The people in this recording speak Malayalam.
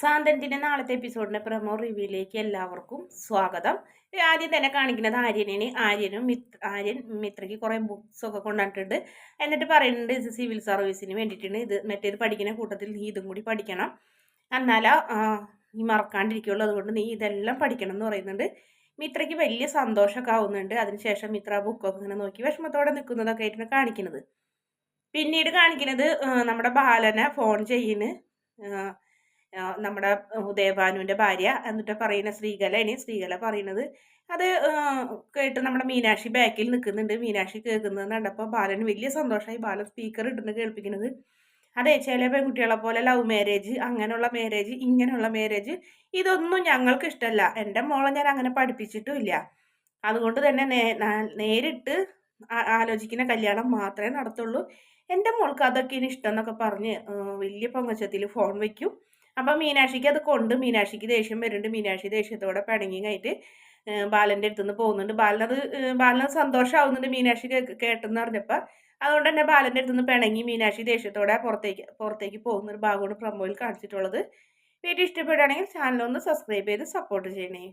സാന്തന്തിന്റെ നാളത്തെ എപ്പിസോഡിന്റെ പ്രമോ റിവ്യൂയിലേക്ക് എല്ലാവർക്കും സ്വാഗതം. ആദ്യം തന്നെ കാണിക്കുന്നത് ആര്യനാണ് ആര്യനും മിത്ര ആര്യൻ മിത്രയ്ക്ക് കുറേ ബുക്സ് ഒക്കെ കൊണ്ടുവന്നിട്ടുണ്ട്. എന്നിട്ട് പറയുന്നുണ്ട് ഇത് സിവിൽ സർവീസിന് വേണ്ടിയിട്ടാണ്. ഇത് മറ്റേത് പഠിക്കുന്ന കൂട്ടത്തിൽ നീ ഇതും കൂടി പഠിക്കണം. എന്നാലാ നീ മറക്കാണ്ടിരിക്കുള്ളൂ. അതുകൊണ്ട് നീ ഇതെല്ലാം പഠിക്കണം എന്ന് പറയുന്നുണ്ട്. മിത്രയ്ക്ക് വലിയ സന്തോഷമൊക്കെ ആവുന്നുണ്ട്. അതിനുശേഷം മിത്ര ബുക്കൊക്കെ ഇങ്ങനെ നോക്കി വിഷമത്തോടെ നിൽക്കുന്നതൊക്കെ ആയിട്ടാണ് കാണിക്കുന്നത്. പിന്നീട് കാണിക്കുന്നത് നമ്മുടെ ബാലനെ ഫോൺ ചെയ്യുന്നു നമ്മുടെ ഉദയഭാനുവിന്റെ ഭാര്യ എന്നിട്ട് പറയുന്ന ശ്രീകലയാണ് ശ്രീകല പറയുന്നത് അത് കേട്ട് നമ്മുടെ മീനാക്ഷി ബാക്കിൽ നിൽക്കുന്നുണ്ട്. മീനാക്ഷി കേൾക്കുന്നത് കണ്ടപ്പോൾ ബാലന് വലിയ സന്തോഷമായി ബാലൻ സ്പീക്കർ ഇട്ടുന്ന് കേൾപ്പിക്കുന്നത്. അതെ ചില പെൺകുട്ടികളെ പോലെ ലവ് മാരേജ് അങ്ങനെയുള്ള മാരേജ് ഇങ്ങനെയുള്ള മാരേജ് ഇതൊന്നും ഞങ്ങൾക്ക് ഇഷ്ടമല്ല. എന്റെ മോളെ ഞാൻ അങ്ങനെ പഠിപ്പിച്ചിട്ടുമില്ല അതുകൊണ്ട് തന്നെ നേരിട്ട് ആലോചിക്കുന്ന കല്യാണം മാത്രമേ നടത്തുള്ളൂ. എന്റെ മോൾക്ക് അതൊക്കെ ഇഷ്ടം എന്നൊക്കെ പറഞ്ഞ് വലിയ പൊങ്ങച്ചത്തിൽ ഫോൺ വയ്ക്കും അപ്പം മീനാക്ഷിക്ക് അത് കൊണ്ട് മീനാക്ഷിക്ക് ദേഷ്യം വരുന്നുണ്ട്. മീനാക്ഷി ദേഷ്യത്തോടെ പിണങ്ങി കഴിഞ്ഞിട്ട് ബാലന്റെ അടുത്തുനിന്ന് പോകുന്നുണ്ട്. ബാലനത് ബാലന് സന്തോഷമാവുന്നുണ്ട് മീനാക്ഷി കേട്ടെന്ന് പറഞ്ഞപ്പോൾ അതുകൊണ്ട് തന്നെ ബാലന്റെ അടുത്തുനിന്ന് പിണങ്ങി മീനാക്ഷി ദേഷ്യത്തോടെ പുറത്തേക്ക് പുറത്തേക്ക് പോകുന്ന. ഒരു ഭാഗമാണ് പ്രമോയിൽ കാണിച്ചിട്ടുള്ളത്. വീഡിയോ ഇഷ്ടപ്പെടുകയാണെങ്കിൽ ചാനലൊന്ന് സബ്സ്ക്രൈബ് ചെയ്ത് സപ്പോർട്ട് ചെയ്യണേ.